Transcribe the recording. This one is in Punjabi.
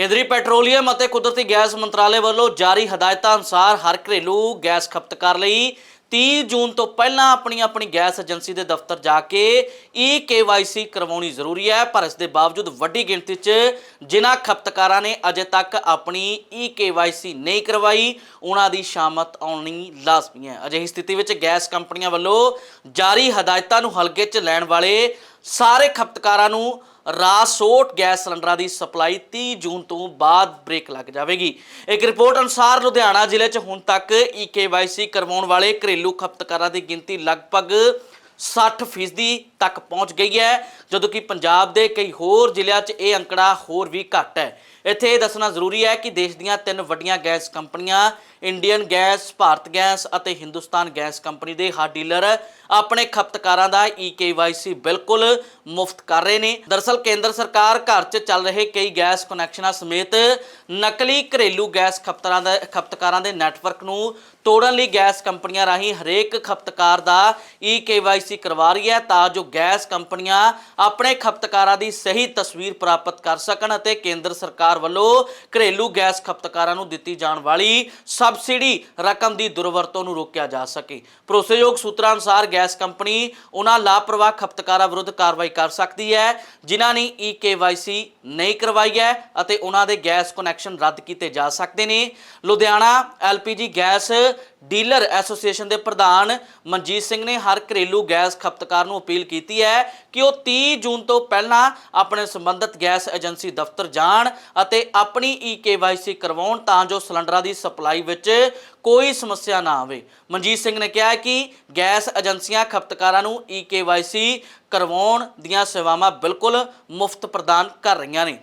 ਕੇਂਦਰੀ ਪੈਟਰੋਲੀਅਮ ਅਤੇ ਕੁਦਰਤੀ ਗੈਸ ਮੰਤਰਾਲੇ ਵੱਲੋਂ ਜਾਰੀ ਹਦਾਇਤਾਂ ਅਨੁਸਾਰ ਹਰ ਘਰੇਲੂ ਗੈਸ ਖਪਤਕਾਰ ਲਈ 30 ਜੂਨ ਤੋਂ ਪਹਿਲਾਂ ਆਪਣੀ ਆਪਣੀ ਗੈਸ ਏਜੰਸੀ ਦੇ ਦਫ਼ਤਰ ਜਾ ਕੇ ਈ ਕੇਵਾਈਸੀ ਕਰਵਾਉਣੀ ਜ਼ਰੂਰੀ ਹੈ, ਪਰ ਇਸ ਦੇ ਬਾਵਜੂਦ ਵੱਡੀ ਗਿਣਤੀ 'ਚ ਜਿਨ੍ਹਾਂ ਖਪਤਕਾਰਾਂ ਨੇ ਅਜੇ ਤੱਕ ਆਪਣੀ ਈ ਕੇਵਾਈਸੀ ਨਹੀਂ ਕਰਵਾਈ, ਉਹਨਾਂ ਦੀ ਸ਼ਾਮਤ ਆਉਣੀ ਲਾਜ਼ਮੀ ਹੈ। ਅਜਿਹੀ ਸਥਿਤੀ ਵਿੱਚ ਗੈਸ ਕੰਪਨੀਆਂ ਵੱਲੋਂ ਜਾਰੀ ਹਦਾਇਤਾਂ ਨੂੰ ਹਲਕੇ 'ਚ ਲੈਣ ਵਾਲੇ ਸਾਰੇ ਖਪਤਕਾਰਾਂ ਨੂੰ ਰਾਸੋਟ ਗੈਸ ਸਿਲੰਡਰਾਂ ਦੀ ਸਪਲਾਈ 30 ਜੂਨ ਤੋਂ ਬਾਅਦ ਬ੍ਰੇਕ ਲੱਗ ਜਾਵੇਗੀ। ਇੱਕ ਰਿਪੋਰਟ ਅਨੁਸਾਰ ਲੁਧਿਆਣਾ ਜ਼ਿਲ੍ਹੇ 'ਚ ਹੁਣ ਤੱਕ ਈਕੇਵਾਈਸੀ ਕਰਵਾਉਣ ਵਾਲੇ ਘਰੇਲੂ ਖਪਤਕਾਰਾਂ ਦੀ ਗਿਣਤੀ ਲਗਭਗ 60 ਫੀਸਦੀ ਤੱਕ ਪਹੁੰਚ ਗਈ ਹੈ। ਜਦੋਂ ਕਿ ਪੰਜਾਬ ਦੇ ਕਈ ਹੋਰ ਜ਼ਿਲ੍ਹਿਆਂ 'ਚ ਇਹ ਅੰਕੜਾ ਹੋਰ ਵੀ ਘੱਟ ਹੈ। ਇੱਥੇ ਇਹ ਦੱਸਣਾ ਜ਼ਰੂਰੀ ਹੈ ਕਿ ਦੇਸ਼ ਦੀਆਂ ਤਿੰਨ ਵੱਡੀਆਂ ਗੈਸ ਕੰਪਨੀਆਂ, ਇੰਡੀਅਨ ਗੈਸ, ਭਾਰਤ ਗੈਸ ਅਤੇ ਹਿੰਦੁਸਤਾਨ ਗੈਸ ਕੰਪਨੀ ਦੇ ਹਰ ਡੀਲਰ ਆਪਣੇ ਖਪਤਕਾਰਾਂ ਦਾ ਈਕੇਵਾਈਸੀ ਬਿਲਕੁਲ ਮੁਫਤ ਕਰ ਰਹੇ ਨੇ। ਦਰਅਸਲ ਕੇਂਦਰ ਸਰਕਾਰ ਘਰ 'ਚ ਚੱਲ ਰਹੇ ਕਈ ਗੈਸ ਕਨੈਕਸ਼ਨਾਂ ਸਮੇਤ ਨਕਲੀ ਘਰੇਲੂ ਗੈਸ ਖਪਤਕਾਰਾਂ ਦਾ ਖਪਤਕਾਰਾਂ ਦੇ ਨੈਟਵਰਕ ਨੂੰ ਤੋੜਨ ਲਈ ਗੈਸ ਕੰਪਨੀਆਂ ਰਾਹੀਂ ਹਰੇਕ ਖਪਤਕਾਰ ਦਾ ਈਕੇਵਾਈਸੀ ਕਰਵਾ ਰਹੀ ਹੈ ਤਾਂ ਜੋ ਗੈਸ ਕੰਪਨੀਆਂ ਆਪਣੇ ਖਪਤਕਾਰਾਂ ਦੀ ਸਹੀ ਤਸਵੀਰ ਪ੍ਰਾਪਤ ਕਰ ਸਕਣ ਅਤੇ ਕੇਂਦਰ ਸਰਕਾਰ ਵੱਲੋਂ ਘਰੇਲੂ ਗੈਸ ਖਪਤਕਾਰਾਂ ਨੂੰ ਦਿੱਤੀ ਜਾਣ ਵਾਲੀ ਸਬਸਿਡੀ ਰਕਮ ਦੀ ਦੁਰਵਰਤੋਂ ਨੂੰ ਰੋਕਿਆ ਜਾ ਸਕੇ। ਭਰੋਸੇਯੋਗ ਸੂਤਰਾਂ ਅਨੁਸਾਰ ਗੈਸ ਕੰਪਨੀ ਉਹਨਾਂ ਲਾਪਰਵਾਹ ਖਪਤਕਾਰਾਂ ਵਿਰੁੱਧ ਕਾਰਵਾਈ ਕਰ ਸਕਦੀ ਹੈ, ਜਿਨ੍ਹਾਂ ਨੇ ਈਕੇਵਾਈਸੀ ਨਹੀਂ ਕਰਵਾਈ ਹੈ ਅਤੇ ਉਹਨਾਂ ਦੇ ਗੈਸ ਕਨੈਕਸ਼ਨ ਰੱਦ ਕੀਤੇ ਜਾ ਸਕਦੇ ਨੇ। Ludhiana LPG gas dealer association ਦੇ ਪ੍ਰਧਾਨ ਮਨਜੀਤ ਸਿੰਘ ਨੇ ਹਰ ਘਰੇਲੂ ਗੈਸ ਖਪਤਕਾਰ ਨੂੰ ਅਪੀਲ ਕੀਤੀ ਹੈ ਕਿ ਉਹ 30 ਜੂਨ ਤੋਂ ਪਹਿਲਾਂ ਆਪਣੇ ਸੰਬੰਧਿਤ ਗੈਸ ਏਜੰਸੀ ਦਫ਼ਤਰ ਜਾਣ ਅਤੇ ਆਪਣੀ ਈਕੇਵਾਈਸੀ ਕਰਵਾਉਣ ਤਾਂ ਜੋ ਸਿਲੰਡਰਾਂ ਦੀ ਸਪਲਾਈ ਵਿੱਚ ਕੋਈ ਸਮੱਸਿਆ ਨਾ ਆਵੇ। ਮਨਜੀਤ ਸਿੰਘ ਨੇ ਕਿਹਾ ਕਿ ਗੈਸ ਏਜੰਸੀਆਂ ਖਪਤਕਾਰਾਂ ਨੂੰ ਈਕੇਵਾਈਸੀ ਕਰਵਾਉਣ ਦੀਆਂ ਸੇਵਾਵਾਂ ਬਿਲਕੁਲ ਮੁਫਤ ਪ੍ਰਦਾਨ ਕਰ ਰਹੀਆਂ ਨੇ।